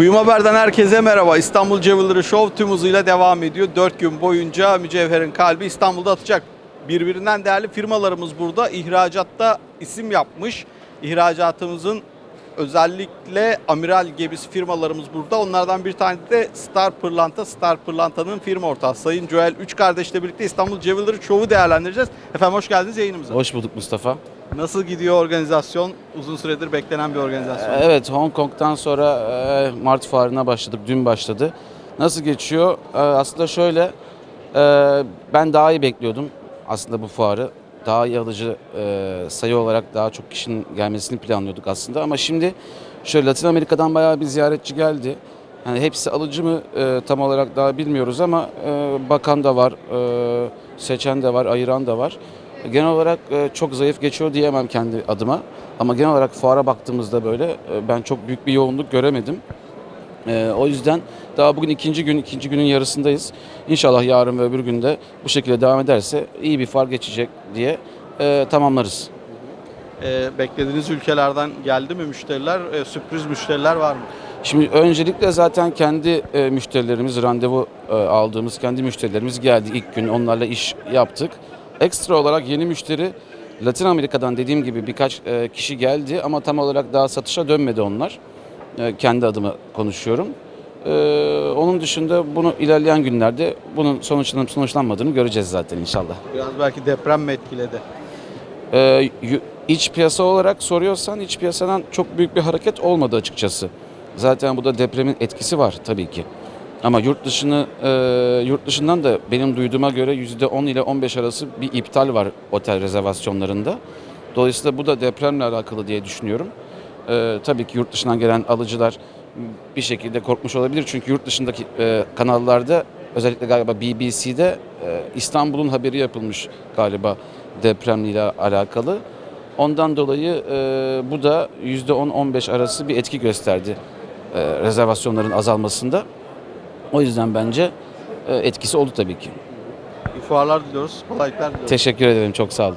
Kuyum Haber'den herkese merhaba. İstanbul Jewelry Show tüm hızıyla devam ediyor. 4 gün boyunca mücevherin kalbi İstanbul'da atacak. Birbirinden değerli firmalarımız burada. İhracatta isim yapmış. İhracatımızın özellikle amiral gemisi firmalarımız burada. Onlardan bir tane de Star Pırlanta. Star Pırlanta'nın firma ortağı Sayın Joel Üç kardeşle birlikte İstanbul Jewelry Show'u değerlendireceğiz. Efendim hoş geldiniz yayınımıza. Hoş bulduk Mustafa. Nasıl gidiyor organizasyon? Uzun süredir beklenen bir organizasyon. Evet Hong Kong'dan sonra e, Mart fuarına başladık. Dün başladı. Nasıl geçiyor? E, Aslında şöyle e, ben daha iyi bekliyordum aslında bu fuarı. Daha iyi alıcı e, sayı olarak daha çok kişinin gelmesini planlıyorduk aslında. Ama şimdi şöyle Latin Amerika'dan bayağı bir ziyaretçi geldi. Yani hepsi alıcı mı tam olarak daha bilmiyoruz ama bakan da var, seçen de var, ayıran da var. Genel olarak e, çok zayıf geçiyor diyemem kendi adıma. Ama genel olarak fuara baktığımızda böyle e, ben çok büyük bir yoğunluk göremedim. E, o yüzden daha bugün ikinci gün, ikinci günün yarısındayız. İnşallah yarın ve öbür günde bu şekilde devam ederse iyi bir fuar geçecek diye tamamlarız. Beklediğiniz ülkelerden geldi mi müşteriler? Sürpriz müşteriler var mı? Şimdi öncelikle zaten kendi müşterilerimiz, randevu aldığımız kendi müşterilerimiz geldi ilk gün onlarla iş yaptık. Ekstra olarak yeni müşteri Latin Amerika'dan dediğim gibi birkaç e, kişi geldi ama tam olarak daha satışa dönmedi onlar. E, kendi adıma konuşuyorum. E, onun dışında bunu ilerleyen günlerde bunun sonuçlanıp sonuçlanmadığını göreceğiz zaten inşallah. Biraz belki deprem mi etkiledi? İç piyasa olarak soruyorsan iç piyasadan çok büyük bir hareket olmadı açıkçası. Zaten bu da depremin etkisi var tabii ki. Ama yurt dışını e, yurt dışından da benim duyduğuma göre %10 ile 15 arası bir iptal var otel rezervasyonlarında. Dolayısıyla bu da depremle alakalı diye düşünüyorum. Ee, tabii ki yurt dışından gelen alıcılar bir şekilde korkmuş olabilir. Çünkü yurt dışındaki e, kanallarda özellikle galiba BBC'de e, İstanbul'un haberi yapılmış galiba depremle alakalı. Ondan dolayı e, bu da %10-15 arası bir etki gösterdi e, rezervasyonların azalmasında. O yüzden bence e, etkisi oldu tabii ki. İyi fuarlar diliyoruz. Kolaylıklar diliyoruz. Teşekkür ederim, çok sağ olun.